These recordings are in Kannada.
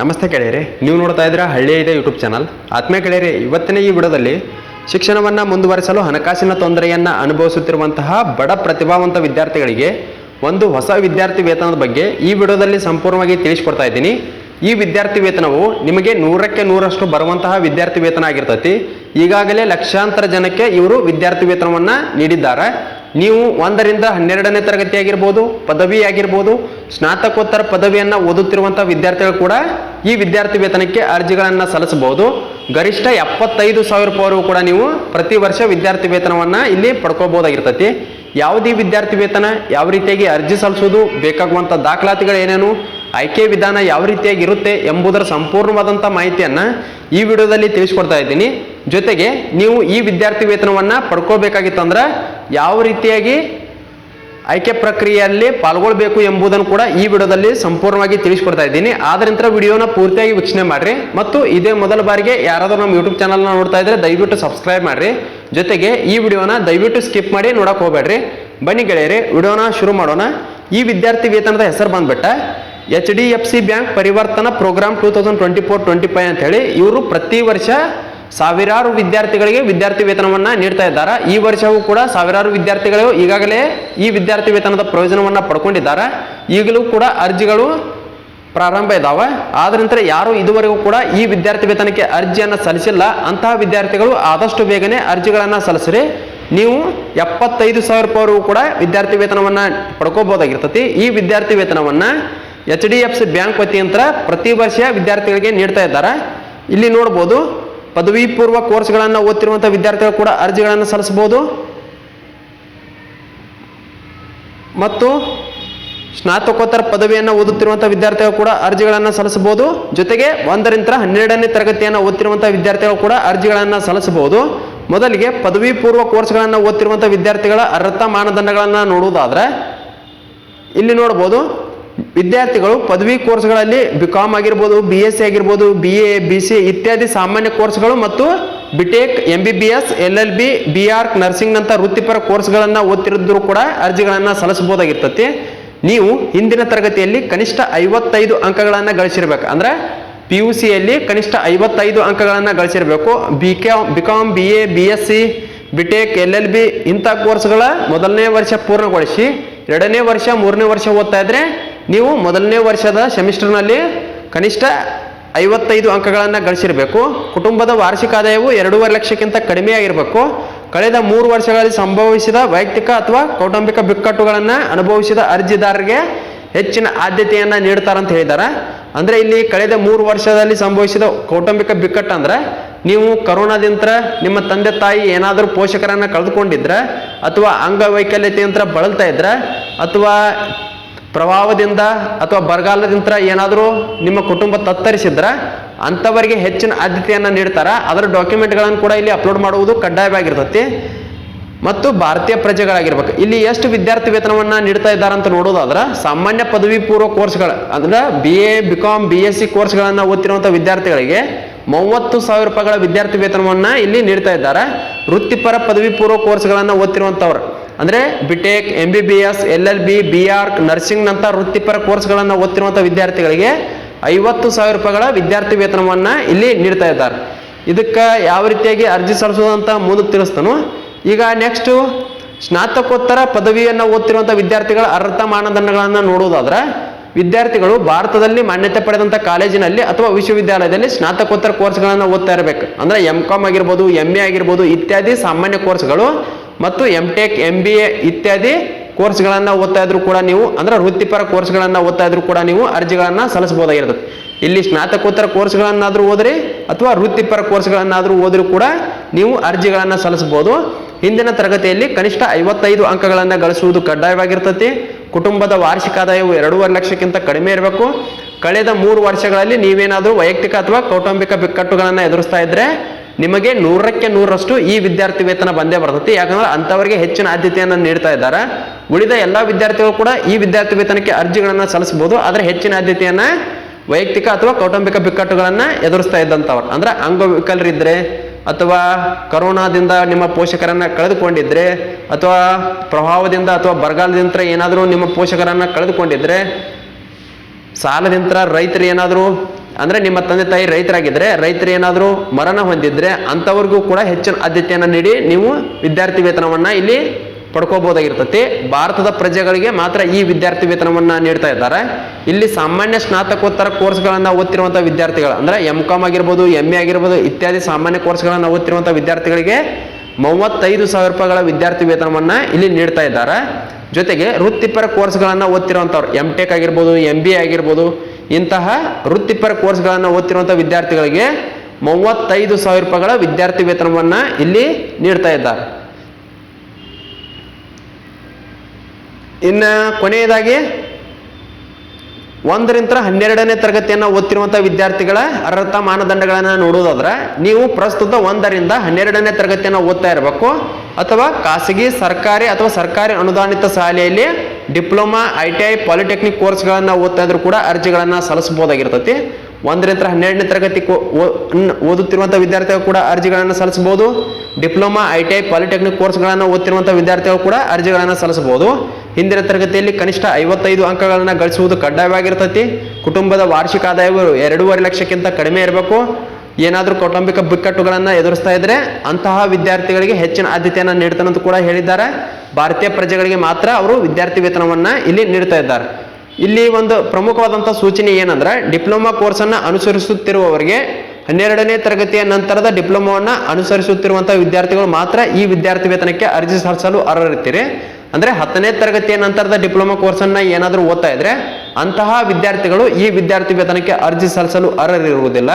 ನಮಸ್ತೆ ಗೆಳೆಯರೆ, ನೀವು ನೋಡ್ತಾ ಇದ್ದೀರಾ ಹಳ್ಳಿ ಇದೆ ಯೂಟ್ಯೂಬ್ ಚಾನಲ್ ಆತ್ಮೀಯ ಗೆಳೆಯರೆ, ಇವತ್ತಿನ ಈ ವಿಡಿಯೋದಲ್ಲಿ ಶಿಕ್ಷಣವನ್ನು ಮುಂದುವರಿಸಲು ಹಣಕಾಸಿನ ತೊಂದರೆಯನ್ನು ಅನುಭವಿಸುತ್ತಿರುವಂತಹ ಬಡ ಪ್ರತಿಭಾವಂತ ವಿದ್ಯಾರ್ಥಿಗಳಿಗೆ ಒಂದು ಹೊಸ ವಿದ್ಯಾರ್ಥಿ ವೇತನದ ಬಗ್ಗೆ ಈ ವಿಡಿಯೋದಲ್ಲಿ ಸಂಪೂರ್ಣವಾಗಿ ತಿಳಿಸ್ಕೊಡ್ತಾ ಇದ್ದೀನಿ. ಈ ವಿದ್ಯಾರ್ಥಿ ವೇತನವು ನಿಮಗೆ ನೂರಕ್ಕೆ ನೂರಷ್ಟು ಬರುವಂತಹ ವಿದ್ಯಾರ್ಥಿ ವೇತನ ಆಗಿರ್ತೈತಿ. ಈಗಾಗಲೇ ಲಕ್ಷಾಂತರ ಜನಕ್ಕೆ ಇವರು ವಿದ್ಯಾರ್ಥಿ ವೇತನವನ್ನು ನೀಡಿದ್ದಾರೆ. ನೀವು ಒಂದರಿಂದ ಹನ್ನೆರಡನೇ ತರಗತಿ ಆಗಿರ್ಬೋದು ಪದವಿ ಆಗಿರ್ಬೋದು ಸ್ನಾತಕೋತ್ತರ ಪದವಿಯನ್ನು ಓದುತ್ತಿರುವಂಥ ವಿದ್ಯಾರ್ಥಿಗಳು ಕೂಡ ಈ ವಿದ್ಯಾರ್ಥಿ ವೇತನಕ್ಕೆ ಅರ್ಜಿಗಳನ್ನು ಸಲ್ಲಿಸಬಹುದು. ಗರಿಷ್ಠ ಎಪ್ಪತ್ತೈದು ಸಾವಿರ ರೂಪಾಯಿವರೆಗೂ ಕೂಡ ನೀವು ಪ್ರತಿ ವರ್ಷ ವಿದ್ಯಾರ್ಥಿ ವೇತನವನ್ನು ಇಲ್ಲಿ ಪಡ್ಕೋಬೋದಾಗಿರ್ತೈತಿ ಯಾವುದೇ ವಿದ್ಯಾರ್ಥಿ ವೇತನ ಯಾವ ರೀತಿಯಾಗಿ ಅರ್ಜಿ ಸಲ್ಲಿಸೋದು ಬೇಕಾಗುವಂಥ ದಾಖಲಾತಿಗಳು ಏನೇನು, ಆಯ್ಕೆ ವಿಧಾನ ಯಾವ ರೀತಿಯಾಗಿ ಇರುತ್ತೆ ಎಂಬುದರ ಸಂಪೂರ್ಣವಾದಂಥ ಮಾಹಿತಿಯನ್ನು ಈ ವಿಡಿಯೋದಲ್ಲಿ ತಿಳಿಸ್ಕೊಡ್ತಾ ಇದ್ದೀನಿ. ಜೊತೆಗೆ ನೀವು ಈ ವಿದ್ಯಾರ್ಥಿ ವೇತನವನ್ನು ಪಡ್ಕೋಬೇಕಾಗಿತ್ತಂದ್ರೆ ಯಾವ ರೀತಿಯಾಗಿ ಆಯ್ಕೆ ಪ್ರಕ್ರಿಯೆಯಲ್ಲಿ ಪಾಲ್ಗೊಳ್ಬೇಕು ಎಂಬುದನ್ನು ಕೂಡ ಈ ವಿಡಿಯೋದಲ್ಲಿ ಸಂಪೂರ್ಣವಾಗಿ ತಿಳಿಸ್ಕೊಡ್ತಾ ಇದ್ದೀನಿ. ಆದ್ರಿಂದ ವಿಡಿಯೋನ ಪೂರ್ತಿಯಾಗಿ ವೀಕ್ಷಣೆ ಮಾಡ್ರಿ. ಮತ್ತು ಇದೇ ಮೊದಲ ಬಾರಿಗೆ ಯಾರಾದರೂ ನಮ್ಮ ಯೂಟ್ಯೂಬ್ ಚಾನಲ್ನ ನೋಡ್ತಾ ಇದ್ರೆ ದಯವಿಟ್ಟು ಸಬ್ಸ್ಕ್ರೈಬ್ ಮಾಡ್ರಿ. ಜೊತೆಗೆ ಈ ವಿಡಿಯೋನ ದಯವಿಟ್ಟು ಸ್ಕಿಪ್ ಮಾಡಿ ನೋಡಕ್ ಹೋಗ್ಬೇಡ್ರಿ. ಬನ್ನಿ ಗೆಳೆಯರಿ, ವಿಡಿಯೋನ ಶುರು ಮಾಡೋಣ. ಈ ವಿದ್ಯಾರ್ಥಿ ವೇತನದ ಹೆಸರು ಬಂದ್ಬಿಟ್ಟ. H D F C bank Parivartan program two thousand twenty four twenty five ಅಂತ ಹೇಳಿ ಇವರು ಪ್ರತಿ ವರ್ಷ ಸಾವಿರಾರು ವಿದ್ಯಾರ್ಥಿಗಳಿಗೆ ವಿದ್ಯಾರ್ಥಿ ವೇತನವನ್ನ ನೀಡ್ತಾ ಇದ್ದಾರೆ. ಈ ವರ್ಷವೂ ಕೂಡ ಸಾವಿರಾರು ವಿದ್ಯಾರ್ಥಿಗಳು ಈಗಾಗಲೇ ಈ ವಿದ್ಯಾರ್ಥಿ ವೇತನದ ಪ್ರಯೋಜನವನ್ನ ಪಡ್ಕೊಂಡಿದ್ದಾರೆ. ಈಗಲೂ ಕೂಡ ಅರ್ಜಿಗಳು ಪ್ರಾರಂಭ ಇದಾವೆ. ಆದ ನಂತರ ಯಾರು ಇದುವರೆಗೂ ಕೂಡ ಈ ವಿದ್ಯಾರ್ಥಿ ವೇತನಕ್ಕೆ ಅರ್ಜಿಯನ್ನು ಸಲ್ಲಿಸಿಲ್ಲ. ಅಂತಹ ವಿದ್ಯಾರ್ಥಿಗಳು ಆದಷ್ಟು ಬೇಗನೆ ಅರ್ಜಿಗಳನ್ನು ಸಲ್ಲಿಸ್ರಿ. ನೀವು ಎಪ್ಪತ್ತೈದು ಸಾವಿರ ರೂಪಾಯಿವರೆಗೂ ಕೂಡ ವಿದ್ಯಾರ್ಥಿ ವೇತನವನ್ನ ಪಡ್ಕೋಬಹುದಾಗಿರ್ತತಿ. ಈ ವಿದ್ಯಾರ್ಥಿ ವೇತನವನ್ನ H D F C bank ವತಿಯಂತ್ರ ಪ್ರತಿ ವರ್ಷ ವಿದ್ಯಾರ್ಥಿಗಳಿಗೆ ನೀಡ್ತಾ ಇದ್ದಾರೆ. ಇಲ್ಲಿ ನೋಡ್ಬೋದು ಪದವಿ ಪೂರ್ವ ಕೋರ್ಸ್ಗಳನ್ನು ಓದ್ತಿರುವಂಥ ವಿದ್ಯಾರ್ಥಿಗಳು ಕೂಡ ಅರ್ಜಿಗಳನ್ನು ಸಲ್ಲಿಸಬಹುದು. ಮತ್ತು ಸ್ನಾತಕೋತ್ತರ ಪದವಿಯನ್ನು ಓದುತ್ತಿರುವಂಥ ವಿದ್ಯಾರ್ಥಿಗಳು ಕೂಡ ಅರ್ಜಿಗಳನ್ನು ಸಲ್ಲಿಸಬಹುದು. ಜೊತೆಗೆ ಒಂದರಿಂದ ಹನ್ನೆರಡನೇ ತರಗತಿಯನ್ನು ಓದ್ತಿರುವಂಥ ವಿದ್ಯಾರ್ಥಿಗಳು ಕೂಡ ಅರ್ಜಿಗಳನ್ನು ಸಲ್ಲಿಸಬಹುದು. ಮೊದಲಿಗೆ ಪದವಿ ಪೂರ್ವ ಕೋರ್ಸ್ಗಳನ್ನು ಓದ್ತಿರುವಂಥ ವಿದ್ಯಾರ್ಥಿಗಳ ಅರ್ಹತಾ ಮಾನದಂಡಗಳನ್ನು ನೋಡುವುದಾದ್ರೆ ಇಲ್ಲಿ ನೋಡ್ಬೋದು. ವಿದ್ಯಾರ್ಥಿಗಳು ಪದವಿ ಕೋರ್ಸ್ಗಳಲ್ಲಿ ಬಿ ಕಾಮ್ ಆಗಿರ್ಬೋದು ಬಿ ಎಸ್ ಸಿ ಆಗಿರ್ಬೋದು ಬಿ ಎ ಬಿ ಸಿ ಇತ್ಯಾದಿ ಸಾಮಾನ್ಯ ಕೋರ್ಸ್ಗಳು ಮತ್ತು B tech M B B S L L B B R ನರ್ಸಿಂಗ್ನಂಥ ವೃತ್ತಿಪರ ಕೋರ್ಸ್ಗಳನ್ನು ಓದ್ತಿರಿದ್ರು ಕೂಡ ಅರ್ಜಿಗಳನ್ನು ಸಲ್ಲಿಸಬಹುದಾಗಿರ್ತತಿ. ನೀವು ಹಿಂದಿನ ತರಗತಿಯಲ್ಲಿ ಕನಿಷ್ಠ ಐವತ್ತೈದು ಅಂಕಗಳನ್ನು ಗಳಿಸಿರ್ಬೇಕು. ಅಂದ್ರೆ ಪಿ ಯು ಸಿಯಲ್ಲಿ ಕನಿಷ್ಠ ಐವತ್ತೈದು ಅಂಕಗಳನ್ನು ಗಳಿಸಿರಬೇಕು. B K B com B A B S C B tech L L B ಇಂಥ ಕೋರ್ಸ್ಗಳ ಮೊದಲನೇ ವರ್ಷ ಪೂರ್ಣಗೊಳಿಸಿ, ಎರಡನೇ ವರ್ಷ, ಮೂರನೇ ವರ್ಷ ಓದ್ತಾ ಇದ್ರೆ ನೀವು ಮೊದಲನೇ ವರ್ಷದ ಸೆಮಿಸ್ಟರ್ನಲ್ಲಿ ಕನಿಷ್ಠ ಐವತ್ತೈದು ಅಂಕಗಳನ್ನು ಗಳಿಸಿರಬೇಕು. ಕುಟುಂಬದ ವಾರ್ಷಿಕ ಆದಾಯವು ಎರಡೂವರೆ ಲಕ್ಷಕ್ಕಿಂತ ಕಡಿಮೆ ಆಗಿರಬೇಕು. ಕಳೆದ ಮೂರು ವರ್ಷಗಳಲ್ಲಿ ಸಂಭವಿಸಿದ ವೈಯಕ್ತಿಕ ಅಥವಾ ಕೌಟುಂಬಿಕ ಬಿಕ್ಕಟ್ಟುಗಳನ್ನು ಅನುಭವಿಸಿದ ಅರ್ಜಿದಾರರಿಗೆ ಹೆಚ್ಚಿನ ಆದ್ಯತೆಯನ್ನು ನೀಡ್ತಾರೆ ಅಂತ ಹೇಳಿದ್ದಾರೆ ಅಂದರೆ ಇಲ್ಲಿ ಕಳೆದ ಮೂರು ವರ್ಷದಲ್ಲಿ ಸಂಭವಿಸಿದ ಕೌಟುಂಬಿಕ ಬಿಕ್ಕಟ್ಟು ಅಂದ್ರೆ ನೀವು ಕರೋನಾದಿಂದ ನಿಮ್ಮ ತಂದೆ ತಾಯಿ ಏನಾದರೂ ಪೋಷಕರನ್ನು ಕಳೆದುಕೊಂಡಿದ್ರೆ ಅಥವಾ ಅಂಗವೈಕಲ್ಯತೆಯಂತ್ರ ಬಳಲ್ತಾ ಇದ್ರೆ ಅಥವಾ ಪ್ರವಾಹದಿಂದ ಅಥವಾ ಬರಗಾಲದಿಂದ ಏನಾದರೂ ನಿಮ್ಮ ಕುಟುಂಬ ತತ್ತರಿಸಿದ್ರೆ ಅಂಥವರಿಗೆ ಹೆಚ್ಚಿನ ಆದ್ಯತೆಯನ್ನು ನೀಡ್ತಾರೆ. ಅದರ ಡಾಕ್ಯುಮೆಂಟ್ಗಳನ್ನು ಕೂಡ ಇಲ್ಲಿ ಅಪ್ಲೋಡ್ ಮಾಡುವುದು ಕಡ್ಡಾಯವಾಗಿರ್ತೈತಿ. ಮತ್ತು ಭಾರತೀಯ ಪ್ರಜೆಗಳಾಗಿರ್ಬೇಕು. ಇಲ್ಲಿ ಎಷ್ಟು ವಿದ್ಯಾರ್ಥಿ ವೇತನವನ್ನು ನೀಡ್ತಾ ಇದ್ದಾರೆ ಅಂತ ನೋಡೋದಾದ್ರೆ ಸಾಮಾನ್ಯ ಪದವಿ ಪೂರ್ವ ಕೋರ್ಸ್ಗಳ ಅಂದ್ರೆ B A B com B S C ಕೋರ್ಸ್ಗಳನ್ನು ಓದ್ತಿರುವಂಥ ವಿದ್ಯಾರ್ಥಿಗಳಿಗೆ ಮೂವತ್ತು ಸಾವಿರ ರೂಪಾಯಿಗಳ ವಿದ್ಯಾರ್ಥಿ ವೇತನವನ್ನು ಇಲ್ಲಿ ನೀಡ್ತಾ ಇದ್ದಾರೆ. ವೃತ್ತಿಪರ ಪದವಿ ಪೂರ್ವ ಕೋರ್ಸ್ಗಳನ್ನು ಓದ್ತಿರುವಂಥವ್ರು ಅಂದ್ರೆ B tech M B B S L L B B arch ನರ್ಸಿಂಗ್ನಂಥ ವೃತ್ತಿಪರ ಕೋರ್ಸ್ಗಳನ್ನು ಓದ್ತಿರುವಂಥ ವಿದ್ಯಾರ್ಥಿಗಳಿಗೆ ಐವತ್ತು ಸಾವಿರ ರೂಪಾಯಿಗಳ ವಿದ್ಯಾರ್ಥಿ ವೇತನವನ್ನು ಇಲ್ಲಿ ನೀಡ್ತಾ ಇದ್ದಾರೆ. ಇದಕ್ಕೆ ಯಾವ ರೀತಿಯಾಗಿ ಅರ್ಜಿ ಸಲ್ಲಿಸೋದಂತ ಮುಂದಕ್ಕೆ ತಿಳಿಸ್ತಾನು. ಈಗ ನೆಕ್ಸ್ಟು ಸ್ನಾತಕೋತ್ತರ ಪದವಿಯನ್ನು ಓದ್ತಿರುವಂಥ ವಿದ್ಯಾರ್ಥಿಗಳ ಅರ್ಹತಾ ಮಾನದಂಡಗಳನ್ನು ನೋಡುವುದಾದ್ರೆ, ವಿದ್ಯಾರ್ಥಿಗಳು ಭಾರತದಲ್ಲಿ ಮಾನ್ಯತೆ ಪಡೆದಂಥ ಕಾಲೇಜಿನಲ್ಲಿ ಅಥವಾ ವಿಶ್ವವಿದ್ಯಾಲಯದಲ್ಲಿ ಸ್ನಾತಕೋತ್ತರ ಕೋರ್ಸ್ಗಳನ್ನು ಓದ್ತಾ ಇರಬೇಕು. ಅಂದ್ರೆ ಎಂ ಕಾಮ್ ಆಗಿರ್ಬೋದು ಎಂ ಎ ಆಗಿರ್ಬೋದು, ಇತ್ಯಾದಿ ಸಾಮಾನ್ಯ ಕೋರ್ಸ್ಗಳು ಮತ್ತು M tech M B A ಇತ್ಯಾದಿ ಕೋರ್ಸ್ಗಳನ್ನು ಓದ್ತಾ ಇದ್ರು ಕೂಡ ನೀವು, ಅಂದ್ರೆ ವೃತ್ತಿಪರ ಕೋರ್ಸ್ಗಳನ್ನು ಓದ್ತಾ ಇದ್ರು ಕೂಡ ನೀವು ಅರ್ಜಿಗಳನ್ನು ಸಲ್ಲಿಸಬಹುದಾಗಿರ್ತದೆ ಇಲ್ಲಿ ಸ್ನಾತಕೋತ್ತರ ಕೋರ್ಸ್ಗಳನ್ನಾದರೂ ಓದ್ರಿ ಅಥವಾ ವೃತ್ತಿಪರ ಕೋರ್ಸ್ಗಳನ್ನಾದರೂ ಓದ್ರೂ ಕೂಡ ನೀವು ಅರ್ಜಿಗಳನ್ನು ಸಲ್ಲಿಸಬಹುದು. ಹಿಂದಿನ ತರಗತಿಯಲ್ಲಿ ಕನಿಷ್ಠ ಐವತ್ತೈದು ಅಂಕಗಳನ್ನು ಗಳಿಸುವುದು ಕಡ್ಡಾಯವಾಗಿರ್ತತಿ. ಕುಟುಂಬದ ವಾರ್ಷಿಕ ಆದಾಯವು ಎರಡೂವರೆ ಲಕ್ಷಕ್ಕಿಂತ ಕಡಿಮೆ ಇರಬೇಕು. ಕಳೆದ ಮೂರು ವರ್ಷಗಳಲ್ಲಿ ನೀವೇನಾದರೂ ವೈಯಕ್ತಿಕ ಅಥವಾ ಕೌಟುಂಬಿಕ ಬಿಕ್ಕಟ್ಟುಗಳನ್ನು ಎದುರಿಸ್ತಾ ಇದ್ರೆ ನಿಮಗೆ ನೂರಕ್ಕೆ ನೂರರಷ್ಟು ಈ ವಿದ್ಯಾರ್ಥಿ ವೇತನ ಬಂದೇ ಬರ್ತೈತಿ. ಯಾಕಂದ್ರೆ ಅಂಥವರಿಗೆ ಹೆಚ್ಚಿನ ಆದ್ಯತೆಯನ್ನು ನೀಡ್ತಾ ಇದ್ದಾರೆ. ಉಳಿದ ಎಲ್ಲ ವಿದ್ಯಾರ್ಥಿಗಳು ಕೂಡ ಈ ವಿದ್ಯಾರ್ಥಿ ವೇತನಕ್ಕೆ ಅರ್ಜಿಗಳನ್ನು ಸಲ್ಲಿಸಬಹುದು. ಆದರೆ ಹೆಚ್ಚಿನ ಆದ್ಯತೆಯನ್ನು ವೈಯಕ್ತಿಕ ಅಥವಾ ಕೌಟುಂಬಿಕ ಬಿಕ್ಕಟ್ಟುಗಳನ್ನು ಎದುರಿಸ್ತಾ ಇದ್ದಂಥವ್ರು. ಅಂದ್ರೆ ಅಂಗವಿಕಲರಿದ್ರೆ ಅಥವಾ ಕರೋನಾದಿಂದ ನಿಮ್ಮ ಪೋಷಕರನ್ನ ಕಳೆದುಕೊಂಡಿದ್ರೆ ಅಥವಾ ಪ್ರಭಾವದಿಂದ ಅಥವಾ ಬರಗಾಲದಿಂದ ಏನಾದರೂ ನಿಮ್ಮ ಪೋಷಕರನ್ನ ಕಳೆದುಕೊಂಡಿದ್ರೆ ಸಾಲದಿಂದ ರೈತರು ಏನಾದರೂ ಅಂದ್ರೆ ನಿಮ್ಮ ತಂದೆ ತಾಯಿ ರೈತರಾಗಿದ್ರೆ ರೈತರು ಏನಾದರೂ ಮರಣ ಹೊಂದಿದ್ರೆ ಅಂಥವ್ರಿಗೂ ಕೂಡ ಹೆಚ್ಚಿನ ಆದ್ಯತೆಯನ್ನು ನೀಡಿ ನೀವು ವಿದ್ಯಾರ್ಥಿ ವೇತನವನ್ನ ಇಲ್ಲಿ ಪಡ್ಕೋಬಹುದಾಗಿರ್ತತಿ. ಭಾರತದ ಪ್ರಜೆಗಳಿಗೆ ಮಾತ್ರ ಈ ವಿದ್ಯಾರ್ಥಿ ವೇತನವನ್ನ ನೀಡ್ತಾ ಇದ್ದಾರೆ. ಇಲ್ಲಿ ಸಾಮಾನ್ಯ ಸ್ನಾತಕೋತ್ತರ ಕೋರ್ಸ್ಗಳನ್ನ ಓದ್ತಿರುವಂತಹ ವಿದ್ಯಾರ್ಥಿಗಳು, ಅಂದ್ರೆ ಎಂ ಕಾಮ್ ಆಗಿರ್ಬೋದು ಎಂ ಎ ಆಗಿರ್ಬೋದು, ಇತ್ಯಾದಿ ಸಾಮಾನ್ಯ ಕೋರ್ಸ್ಗಳನ್ನ ಓದ್ತಿರುವಂತಹ ವಿದ್ಯಾರ್ಥಿಗಳಿಗೆ ಮೂವತ್ತೈದು ಸಾವಿರ ರೂಪಾಯಿಗಳ ವಿದ್ಯಾರ್ಥಿ ವೇತನವನ್ನ ಇಲ್ಲಿ ನೀಡ್ತಾ ಇದ್ದಾರೆ. ಜೊತೆಗೆ ವೃತ್ತಿಪರ ಕೋರ್ಸ್ಗಳನ್ನ ಓದ್ತಿರುವಂಥವ್ರು ಎಂ ಟೆಕ್ ಆಗಿರ್ಬೋದು ಎಂ ಬಿ ಎ ಆಗಿರ್ಬೋದು ಇಂತಹ ವೃತ್ತಿಪರ ಕೋರ್ಸ್ಗಳನ್ನು ಓದ್ತಿರುವಂಥ ವಿದ್ಯಾರ್ಥಿಗಳಿಗೆ ಮೂವತ್ತೈದು ಸಾವಿರ ರೂಪಾಯಿಗಳ ವಿದ್ಯಾರ್ಥಿ ವೇತನವನ್ನು ಇಲ್ಲಿ ನೀಡ್ತಾ ಇದ್ದಾರೆ. ಇನ್ನು ಕೊನೆಯದಾಗಿ ಒಂದರಿಂದ ಹನ್ನೆರಡನೇ ತರಗತಿಯನ್ನು ಓದ್ತಿರುವಂಥ ವಿದ್ಯಾರ್ಥಿಗಳ ಅರ್ಹತಾ ಮಾನದಂಡಗಳನ್ನು ನೋಡುವುದಾದ್ರೆ ನೀವು ಪ್ರಸ್ತುತ ಒಂದರಿಂದ ಹನ್ನೆರಡನೇ ತರಗತಿಯನ್ನು ಓದ್ತಾ ಇರಬೇಕು. ಅಥವಾ ಖಾಸಗಿ, ಸರ್ಕಾರಿ ಅಥವಾ ಸರ್ಕಾರಿ ಅನುದಾನಿತ ಶಾಲೆಯಲ್ಲಿ diploma, I T I, polytechnic ಕೋರ್ಸ್ಗಳನ್ನು ಓದ್ತಾ ಇದ್ರು ಕೂಡ ಅರ್ಜಿಗಳನ್ನು ಸಲ್ಲಿಸಬಹುದಾಗಿರ್ತೈತಿ. ಒಂದರಿಂದ ಹನ್ನೆರಡನೇ ತರಗತಿ ಓದುತ್ತಿರುವಂಥ ವಿದ್ಯಾರ್ಥಿಗಳು ಕೂಡ ಅರ್ಜಿಗಳನ್ನು ಸಲ್ಲಿಸಬಹುದು. Diploma, I T I, polytechnic ಕೋರ್ಸ್ಗಳನ್ನು ಓದ್ತಿರುವಂಥ ವಿದ್ಯಾರ್ಥಿಗಳು ಕೂಡ ಅರ್ಜಿಗಳನ್ನು ಸಲ್ಲಿಸಬಹುದು. ಹಿಂದಿನ ತರಗತಿಯಲ್ಲಿ ಕನಿಷ್ಠ ಐವತ್ತೈದು ಅಂಕಗಳನ್ನು ಗಳಿಸುವುದು ಕಡ್ಡಾಯವಾಗಿರ್ತೈತಿ. ಕುಟುಂಬದ ವಾರ್ಷಿಕ ಆದಾಯವು ಎರಡೂವರೆ ಲಕ್ಷಕ್ಕಿಂತ ಕಡಿಮೆ ಇರಬೇಕು. ಏನಾದರೂ ಕೌಟುಂಬಿಕ ಬಿಕ್ಕಟ್ಟುಗಳನ್ನು ಎದುರಿಸ್ತಾ ಇದ್ರೆ ಅಂತಹ ವಿದ್ಯಾರ್ಥಿಗಳಿಗೆ ಹೆಚ್ಚಿನ ಆದ್ಯತೆಯನ್ನು ನೀಡ್ತಾನಂತ ಕೂಡ ಹೇಳಿದ್ದಾರೆ. ಭಾರತೀಯ ಪ್ರಜೆಗಳಿಗೆ ಮಾತ್ರ ಅವರು ವಿದ್ಯಾರ್ಥಿ ವೇತನವನ್ನು ಇಲ್ಲಿ ನೀಡ್ತಾ ಇದ್ದಾರೆ. ಇಲ್ಲಿ ಒಂದು ಪ್ರಮುಖವಾದಂಥ ಸೂಚನೆ ಏನಂದ್ರೆ, ಡಿಪ್ಲೊಮಾ ಕೋರ್ಸನ್ನು ಅನುಸರಿಸುತ್ತಿರುವವರಿಗೆ ಹನ್ನೆರಡನೇ ತರಗತಿಯ ನಂತರದ ಡಿಪ್ಲೊಮಾವನ್ನು ಅನುಸರಿಸುತ್ತಿರುವಂತಹ ವಿದ್ಯಾರ್ಥಿಗಳು ಮಾತ್ರ ಈ ವಿದ್ಯಾರ್ಥಿ ವೇತನಕ್ಕೆ ಅರ್ಜಿ ಸಲ್ಲಿಸಲು ಅರ್ಹರಿರ್ತೀರಿ ಅಂದ್ರೆ ಹತ್ತನೇ ತರಗತಿಯ ನಂತರದ ಡಿಪ್ಲೊಮಾ ಕೋರ್ಸನ್ನು ಏನಾದರೂ ಓದ್ತಾ ಇದ್ರೆ ಅಂತಹ ವಿದ್ಯಾರ್ಥಿಗಳು ಈ ವಿದ್ಯಾರ್ಥಿ ವೇತನಕ್ಕೆ ಅರ್ಜಿ ಸಲ್ಲಿಸಲು ಅರ್ಹರಿರುವುದಿಲ್ಲ.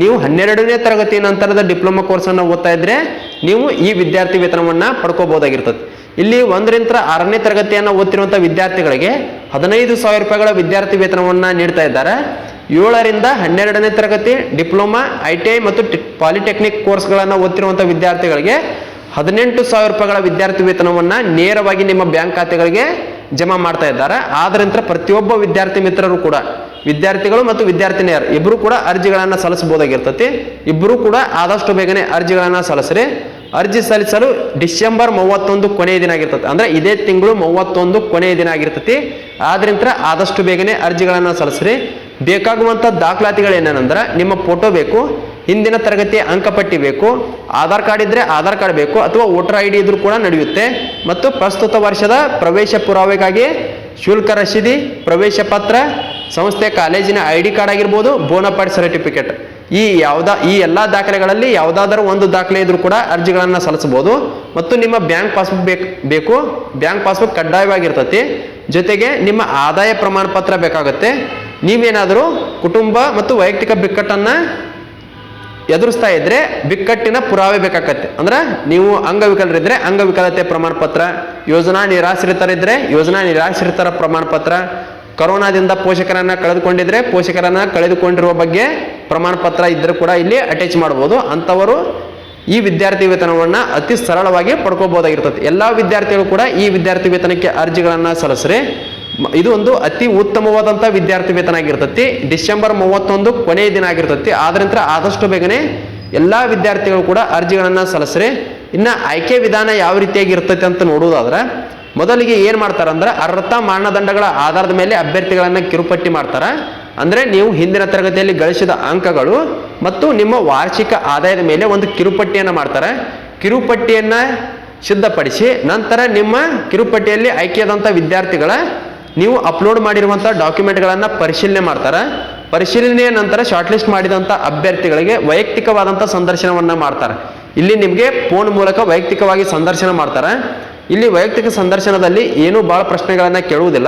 ನೀವು ಹನ್ನೆರಡನೇ ತರಗತಿಯ ನಂತರದ ಡಿಪ್ಲೊಮಾ ಕೋರ್ಸನ್ನು ಓದ್ತಾ ಇದ್ರೆ ನೀವು ಈ ವಿದ್ಯಾರ್ಥಿ ವೇತನವನ್ನ ಪಡ್ಕೋಬಹುದಾಗಿರ್ತದೆ. ಇಲ್ಲಿ ಒಂದರಿಂದ ಆರನೇ ತರಗತಿಯನ್ನು ಓದ್ತಿರುವಂಥ ವಿದ್ಯಾರ್ಥಿಗಳಿಗೆ ಹದಿನೈದು ಸಾವಿರ ರೂಪಾಯಿಗಳ ವಿದ್ಯಾರ್ಥಿ ವೇತನವನ್ನ ನೀಡ್ತಾ ಇದ್ದಾರೆ. ಏಳರಿಂದ ಹನ್ನೆರಡನೇ ತರಗತಿ ಡಿಪ್ಲೊಮಾ, ಐ ಟಿ ಐ ಮತ್ತು ಪಾಲಿಟೆಕ್ನಿಕ್ ಕೋರ್ಸ್ಗಳನ್ನು ಓದ್ತಿರುವಂಥ ವಿದ್ಯಾರ್ಥಿಗಳಿಗೆ ಹದಿನೆಂಟು ಸಾವಿರ ರೂಪಾಯಿಗಳ ವಿದ್ಯಾರ್ಥಿ ವೇತನವನ್ನ ನೇರವಾಗಿ ನಿಮ್ಮ ಬ್ಯಾಂಕ್ ಖಾತೆಗಳಿಗೆ ಜಮಾ ಮಾಡ್ತಾ ಇದ್ದಾರೆ. ನಂತರ ಪ್ರತಿಯೊಬ್ಬ ವಿದ್ಯಾರ್ಥಿ ಮಿತ್ರರು ಕೂಡ, ವಿದ್ಯಾರ್ಥಿಗಳು ಮತ್ತು ವಿದ್ಯಾರ್ಥಿನಿಯರು ಇಬ್ಬರು ಕೂಡ ಅರ್ಜಿಗಳನ್ನು ಸಲ್ಲಿಸಬಹುದಾಗಿರ್ತತಿ. ಇಬ್ಬರು ಕೂಡ ಆದಷ್ಟು ಬೇಗನೆ ಅರ್ಜಿಗಳನ್ನು ಸಲ್ಲಿಸ್ರಿ. ಅರ್ಜಿ ಸಲ್ಲಿಸಲು ಡಿಸೆಂಬರ್ ಮೂವತ್ತೊಂದು ಕೊನೆಯ ದಿನ ಆಗಿರ್ತದೆ ಅಂದ್ರೆ ಇದೇ ತಿಂಗಳು ಮೂವತ್ತೊಂದು ಕೊನೆಯ ದಿನ ಆಗಿರ್ತತಿ. ಆದ್ರಿಂದ ಆದಷ್ಟು ಬೇಗನೆ ಅರ್ಜಿಗಳನ್ನು ಸಲ್ಲಿಸ್ರಿ. ಬೇಕಾಗುವಂಥ ದಾಖಲಾತಿಗಳು ಏನೇನಂದ್ರೆ ನಿಮ್ಮ ಫೋಟೋ ಬೇಕು, ಹಿಂದಿನ ತರಗತಿಯ ಅಂಕಪಟ್ಟಿ ಬೇಕು, ಆಧಾರ್ ಕಾರ್ಡ್ ಇದ್ರೆ ಆಧಾರ್ ಕಾರ್ಡ್ ಬೇಕು ಅಥವಾ ವೋಟರ್ ಐ ಡಿ ಇದ್ರೂ ಕೂಡ ನಡೆಯುತ್ತೆ. ಮತ್ತು ಪ್ರಸ್ತುತ ವರ್ಷದ ಪ್ರವೇಶ ಪುರಾವೆಗಾಗಿ ಶುಲ್ಕ ರಸೀದಿ ಪ್ರವೇಶ ಪತ್ರ, ಸಂಸ್ಥೆ ಕಾಲೇಜಿನ ಐ ಡಿ ಕಾರ್ಡ್ ಆಗಿರ್ಬೋದು ಬೋನಪಾಡ್ ಸರ್ಟಿಫಿಕೇಟ್ ಈ ಯಾವ್ದ, ಈ ಎಲ್ಲ ದಾಖಲೆಗಳಲ್ಲಿ ಯಾವುದಾದರೂ ಒಂದು ದಾಖಲೆ ಇದ್ರೂ ಕೂಡ ಅರ್ಜಿಗಳನ್ನು ಸಲ್ಲಿಸಬಹುದು. ಮತ್ತು ನಿಮ್ಮ ಬ್ಯಾಂಕ್ ಪಾಸ್ಬುಕ್ ಬೇಕು ಬೇಕು. ಬ್ಯಾಂಕ್ ಪಾಸ್ಬುಕ್ ಕಡ್ಡಾಯವಾಗಿರ್ತತಿ. ಜೊತೆಗೆ ನಿಮ್ಮ ಆದಾಯ ಪ್ರಮಾಣ ಪತ್ರ ಬೇಕಾಗುತ್ತೆ. ನೀವೇನಾದರೂ ಕುಟುಂಬ ಮತ್ತು ವೈಯಕ್ತಿಕ ಬಿಕ್ಕಟ್ಟನ್ನು ಎದುರಿಸ್ತಾ ಇದ್ರೆ ಬಿಕ್ಕಟ್ಟಿನ ಪುರಾವೆ ಬೇಕಾಗತ್ತೆ. ಅಂದ್ರೆ ನೀವು ಅಂಗವಿಕಲರಿದ್ರೆ ಅಂಗವಿಕಲತೆ ಪ್ರಮಾಣ ಪತ್ರ ಯೋಜನಾ ನಿರಾಶ್ರಿತರಿದ್ರೆ ಯೋಜನಾ ನಿರಾಶ್ರಿತರ ಪ್ರಮಾಣ ಪತ್ರ ಕರೋನಾದಿಂದ ಪೋಷಕರನ್ನ ಕಳೆದುಕೊಂಡಿದ್ರೆ ಪೋಷಕರನ್ನ ಕಳೆದುಕೊಂಡಿರುವ ಬಗ್ಗೆ ಪ್ರಮಾಣ ಪತ್ರ ಇದ್ರೆ ಕೂಡ ಇಲ್ಲಿ ಅಟ್ಯಾಚ್ ಮಾಡಬಹುದು ಅಂಥವರು ಈ ವಿದ್ಯಾರ್ಥಿ ವೇತನವನ್ನ ಅತಿ ಸರಳವಾಗಿ ಪಡ್ಕೋಬಹುದಾಗಿರ್ತದೆ ಎಲ್ಲಾ ವಿದ್ಯಾರ್ಥಿಗಳು ಕೂಡ ಈ ವಿದ್ಯಾರ್ಥಿ ವೇತನಕ್ಕೆ ಅರ್ಜಿಗಳನ್ನ ಸಲ್ಲಿಸ್ರಿ. ಇದು ಒಂದು ಅತಿ ಉತ್ತಮವಾದಂಥ ವಿದ್ಯಾರ್ಥಿ ವೇತನ ಆಗಿರ್ತತಿ. ಡಿಸೆಂಬರ್ ಮೂವತ್ತೊಂದು ಕೊನೆಯ ದಿನ ಆಗಿರ್ತತಿ. ಆದ್ರಿಂದ ಆದಷ್ಟು ಬೇಗನೆ ಎಲ್ಲಾ ವಿದ್ಯಾರ್ಥಿಗಳು ಕೂಡ ಅರ್ಜಿಗಳನ್ನ ಸಲ್ಲಿಸ್ರಿ. ಇನ್ನ ಆಯ್ಕೆ ವಿಧಾನ ಯಾವ ರೀತಿಯಾಗಿ ಇರ್ತೈತೆ ಅಂತ ನೋಡುವುದಾದ್ರೆ, ಮೊದಲಿಗೆ ಏನ್ ಮಾಡ್ತಾರಂದ್ರೆ ಅರ್ಹತಾ ಮಾನದಂಡಗಳ ಆಧಾರದ ಮೇಲೆ ಅಭ್ಯರ್ಥಿಗಳನ್ನ ಕಿರುಪಟ್ಟಿ ಮಾಡ್ತಾರ. ಅಂದ್ರೆ ನೀವು ಹಿಂದಿನ ತರಗತಿಯಲ್ಲಿ ಗಳಿಸಿದ ಅಂಕಗಳು ಮತ್ತು ನಿಮ್ಮ ವಾರ್ಷಿಕ ಆದಾಯದ ಮೇಲೆ ಒಂದು ಕಿರುಪಟ್ಟಿಯನ್ನ ಮಾಡ್ತಾರೆ. ಕಿರುಪಟ್ಟಿಯನ್ನ ಸಿದ್ಧಪಡಿಸಿ ನಂತರ ನಿಮ್ಮ ಕಿರುಪಟ್ಟಿಯಲ್ಲಿ ಆಯ್ಕೆಯಾದಂಥ ವಿದ್ಯಾರ್ಥಿಗಳ ನೀವು ಅಪ್ಲೋಡ್ ಮಾಡಿರುವಂಥ ಡಾಕ್ಯುಮೆಂಟ್ಗಳನ್ನು ಪರಿಶೀಲನೆ ಮಾಡ್ತಾರೆ. ಪರಿಶೀಲನೆಯ ನಂತರ ಶಾರ್ಟ್ ಲಿಸ್ಟ್ ಮಾಡಿದಂಥ ಅಭ್ಯರ್ಥಿಗಳಿಗೆ ವೈಯಕ್ತಿಕವಾದಂಥ ಸಂದರ್ಶನವನ್ನ ಮಾಡ್ತಾರೆ. ಇಲ್ಲಿ ನಿಮಗೆ ಫೋನ್ ಮೂಲಕ ವೈಯಕ್ತಿಕವಾಗಿ ಸಂದರ್ಶನ ಮಾಡ್ತಾರೆ. ಇಲ್ಲಿ ವೈಯಕ್ತಿಕ ಸಂದರ್ಶನದಲ್ಲಿ ಏನೂ ಭಾಳ ಪ್ರಶ್ನೆಗಳನ್ನು ಕೇಳುವುದಿಲ್ಲ.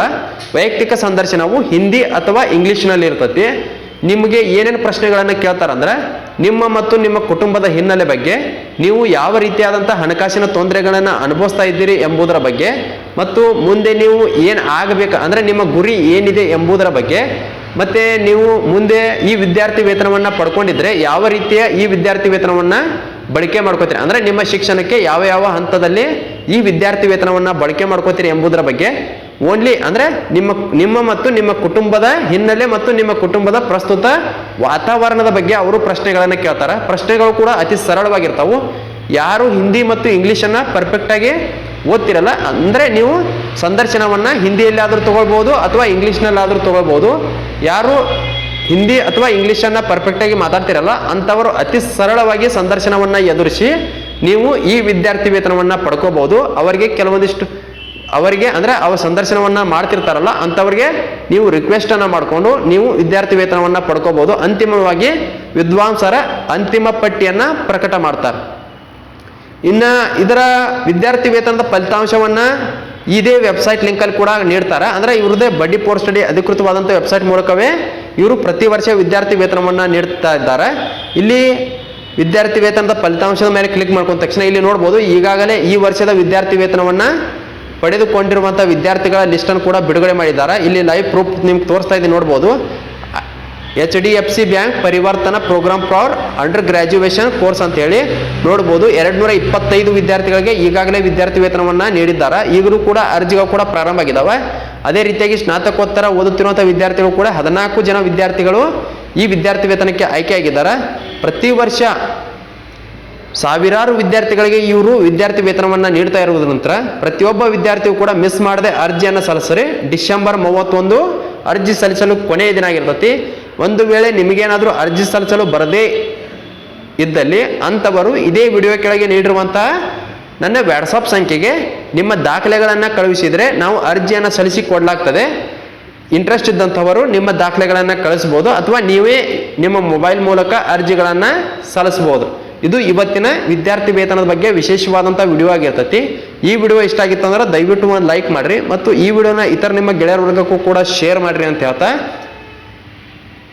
ವೈಯಕ್ತಿಕ ಸಂದರ್ಶನವು ಹಿಂದಿ ಅಥವಾ ಇಂಗ್ಲೀಷ್ನಲ್ಲಿ ಇರ್ತತಿ. ನಿಮಗೆ ಏನೇನು ಪ್ರಶ್ನೆಗಳನ್ನು ಕೇಳ್ತಾರಂದ್ರೆ ನಿಮ್ಮ ಮತ್ತು ನಿಮ್ಮ ಕುಟುಂಬದ ಹಿನ್ನೆಲೆ ಬಗ್ಗೆ, ನೀವು ಯಾವ ರೀತಿಯಾದಂಥ ಹಣಕಾಸಿನ ತೊಂದರೆಗಳನ್ನು ಅನುಭವಿಸ್ತಾ ಇದ್ದೀರಿ ಎಂಬುದರ ಬಗ್ಗೆ, ಮತ್ತು ಮುಂದೆ ನೀವು ಏನು ಆಗಬೇಕು, ಅಂದರೆ ನಿಮ್ಮ ಗುರಿ ಏನಿದೆ ಎಂಬುದರ ಬಗ್ಗೆ, ಮತ್ತೆ ನೀವು ಮುಂದೆ ಈ ವಿದ್ಯಾರ್ಥಿ ವೇತನವನ್ನು ಪಡ್ಕೊಂಡಿದ್ರೆ ಯಾವ ರೀತಿಯ ಈ ವಿದ್ಯಾರ್ಥಿ ವೇತನವನ್ನ ಬಳಕೆ ಮಾಡ್ಕೋತೀರಿ? ಅಂದರೆ ನಿಮ್ಮ ಶಿಕ್ಷಣಕ್ಕೆ ಯಾವ ಯಾವ ಹಂತದಲ್ಲಿ ಈ ವಿದ್ಯಾರ್ಥಿ ವೇತನವನ್ನು ಬಳಕೆ ಮಾಡ್ಕೋತೀರಿ ಎಂಬುದರ ಬಗ್ಗೆ ಓನ್ಲಿ ಅಂದರೆ ನಿಮ್ಮ ನಿಮ್ಮ ಮತ್ತು ನಿಮ್ಮ ಕುಟುಂಬದ ಹಿನ್ನೆಲೆ ಮತ್ತು ನಿಮ್ಮ ಕುಟುಂಬದ ಪ್ರಸ್ತುತ ವಾತಾವರಣದ ಬಗ್ಗೆ ಅವರು ಪ್ರಶ್ನೆಗಳನ್ನು ಕೇಳ್ತಾರೆ. ಪ್ರಶ್ನೆಗಳು ಕೂಡ ಅತಿ ಸರಳವಾಗಿರ್ತಾವು. ಯಾರು ಹಿಂದಿ ಮತ್ತು ಇಂಗ್ಲೀಷನ್ನು ಪರ್ಫೆಕ್ಟಾಗಿ ಓದ್ತಿರಲ್ಲ, ಅಂದರೆ ನೀವು ಸಂದರ್ಶನವನ್ನು ಹಿಂದಿಯಲ್ಲಾದರೂ ತೊಗೊಳ್ಬೋದು ಅಥವಾ ಇಂಗ್ಲೀಷ್ನಲ್ಲಾದರೂ ತೊಗೊಳ್ಬೋದು. ಯಾರು ಹಿಂದಿ ಅಥವಾ ಇಂಗ್ಲೀಷನ್ನು ಪರ್ಫೆಕ್ಟಾಗಿ ಮಾತಾಡ್ತಿರಲ್ಲ, ಅಂಥವರು ಅತಿ ಸರಳವಾಗಿ ಸಂದರ್ಶನವನ್ನು ಎದುರಿಸಿ ನೀವು ಈ ವಿದ್ಯಾರ್ಥಿ ವೇತನವನ್ನು ಪಡ್ಕೋಬಹುದು. ಅವರಿಗೆ ಕೆಲವೊಂದಿಷ್ಟು, ಅವರಿಗೆ ಅಂದರೆ ಅವ್ರ ಸಂದರ್ಶನವನ್ನು ಮಾಡ್ತಿರ್ತಾರಲ್ಲ, ಅಂಥವ್ರಿಗೆ ನೀವು ರಿಕ್ವೆಸ್ಟನ್ನು ಮಾಡಿಕೊಂಡು ನೀವು ವಿದ್ಯಾರ್ಥಿ ವೇತನವನ್ನು ಪಡ್ಕೋಬಹುದು. ಅಂತಿಮವಾಗಿ ವಿದ್ವಾಂಸರ ಅಂತಿಮ ಪಟ್ಟಿಯನ್ನು ಪ್ರಕಟ ಮಾಡ್ತಾರೆ. ಇನ್ನು ಇದರ ವಿದ್ಯಾರ್ಥಿ ವೇತನದ ಫಲಿತಾಂಶವನ್ನು ಇದೇ ವೆಬ್ಸೈಟ್ ಲಿಂಕಲ್ಲಿ ಕೂಡ ನೀಡ್ತಾರೆ. ಅಂದರೆ ಇವ್ರದ್ದೇ ಬಡ್ಡಿ ಪೋರ್ ಸ್ಟಡಿ ಅಧಿಕೃತವಾದಂಥ ವೆಬ್ಸೈಟ್ ಮೂಲಕವೇ ಇವರು ಪ್ರತಿ ವರ್ಷ ವಿದ್ಯಾರ್ಥಿ ವೇತನವನ್ನು ನೀಡ್ತಾ ಇದ್ದಾರೆ. ಇಲ್ಲಿ ವಿದ್ಯಾರ್ಥಿ ವೇತನದ ಫಲಿತಾಂಶದ ಮೇಲೆ ಕ್ಲಿಕ್ ಮಾಡ್ಕೊಂಡ ತಕ್ಷಣ ಇಲ್ಲಿ ನೋಡ್ಬೋದು, ಈಗಾಗಲೇ ಈ ವರ್ಷದ ವಿದ್ಯಾರ್ಥಿ ವೇತನವನ್ನು ಪಡೆದುಕೊಂಡಿರುವಂಥ ವಿದ್ಯಾರ್ಥಿಗಳ ಲಿಸ್ಟನ್ನು ಕೂಡ ಬಿಡುಗಡೆ ಮಾಡಿದ್ದಾರೆ. ಇಲ್ಲಿ ಲೈವ್ ಪ್ರೂಫ್ ನಿಮ್ಗೆ ತೋರಿಸ್ತಾ ಇದ್ದೀನಿ, ನೋಡ್ಬೋದು. H D F C bank Parivartan program for under graduation course ಅಂತ ಹೇಳಿ ನೋಡ್ಬೋದು. ಎರಡು ನೂರ ಇಪ್ಪತ್ತೈದು ವಿದ್ಯಾರ್ಥಿಗಳಿಗೆ ಈಗಾಗಲೇ ವಿದ್ಯಾರ್ಥಿ ವೇತನವನ್ನು ನೀಡಿದ್ದಾರೆ. ಈಗಲೂ ಕೂಡ ಅರ್ಜಿಗಳು ಕೂಡ ಪ್ರಾರಂಭ ಆಗಿದ್ದಾವೆ ಅದೇ ರೀತಿಯಾಗಿ ಸ್ನಾತಕೋತ್ತರ ಓದುತ್ತಿರುವಂಥ ವಿದ್ಯಾರ್ಥಿಗಳು ಕೂಡ ಹದಿನಾಲ್ಕು ಜನ ವಿದ್ಯಾರ್ಥಿಗಳು ಈ ವಿದ್ಯಾರ್ಥಿ ವೇತನಕ್ಕೆ ಆಯ್ಕೆಯಾಗಿದ್ದಾರೆ ಪ್ರತಿ ವರ್ಷ ಸಾವಿರಾರು ವಿದ್ಯಾರ್ಥಿಗಳಿಗೆ ಇವರು ವಿದ್ಯಾರ್ಥಿ ವೇತನವನ್ನು ನೀಡ್ತಾ ಇರುವುದರ ನಂತರ ಪ್ರತಿಯೊಬ್ಬ ವಿದ್ಯಾರ್ಥಿಯು ಕೂಡ ಮಿಸ್ ಮಾಡದೆ ಅರ್ಜಿಯನ್ನು ಸಲ್ಲಿಸ್ರಿ. ಡಿಸೆಂಬರ್ ಮೂವತ್ತೊಂದು ಅರ್ಜಿ ಸಲ್ಲಿಸಲು ಕೊನೆಯ ದಿನ ಆಗಿರ್ತತಿ. ಒಂದು ವೇಳೆ ನಿಮಗೇನಾದರೂ ಅರ್ಜಿ ಸಲ್ಲಿಸಲು ಬರದೇ ಇದ್ದಲ್ಲಿ ಅಂಥವರು ಇದೇ ವಿಡಿಯೋ ಕೆಳಗೆ ನೀಡಿರುವಂತಹ ನನ್ನ ವ್ಯಾಟ್ಸಾಪ್ ಸಂಖ್ಯೆಗೆ ನಿಮ್ಮ ದಾಖಲೆಗಳನ್ನು ಕಳುಹಿಸಿದರೆ ನಾವು ಅರ್ಜಿಯನ್ನು ಸಲ್ಲಿಸಿ ಕೊಡಲಾಗ್ತದೆ. ಇಂಟ್ರೆಸ್ಟ್ ಇದ್ದಂಥವರು ನಿಮ್ಮ ದಾಖಲೆಗಳನ್ನು ಕಳಿಸ್ಬೋದು ಅಥವಾ ನೀವೇ ನಿಮ್ಮ ಮೊಬೈಲ್ ಮೂಲಕ ಅರ್ಜಿಗಳನ್ನು ಸಲ್ಲಿಸ್ಬೋದು. ಇದು ಇವತ್ತಿನ ವಿದ್ಯಾರ್ಥಿ ವೇತನದ ಬಗ್ಗೆ ವಿಶೇಷವಾದಂಥ ವಿಡಿಯೋ ಆಗಿರ್ತೈತಿ. ಈ ವಿಡಿಯೋ ಇಷ್ಟ ಆಗಿತ್ತು ಅಂದ್ರೆ ದಯವಿಟ್ಟು ಒಂದು ಲೈಕ್ ಮಾಡಿರಿ ಮತ್ತು ಈ ವಿಡಿಯೋನ ಇತರ ನಿಮ್ಮ ಗೆಳೆಯರ ವರ್ಗಕ್ಕೂ ಕೂಡ ಶೇರ್ ಮಾಡಿರಿ ಅಂತ ಹೇಳ್ತಾ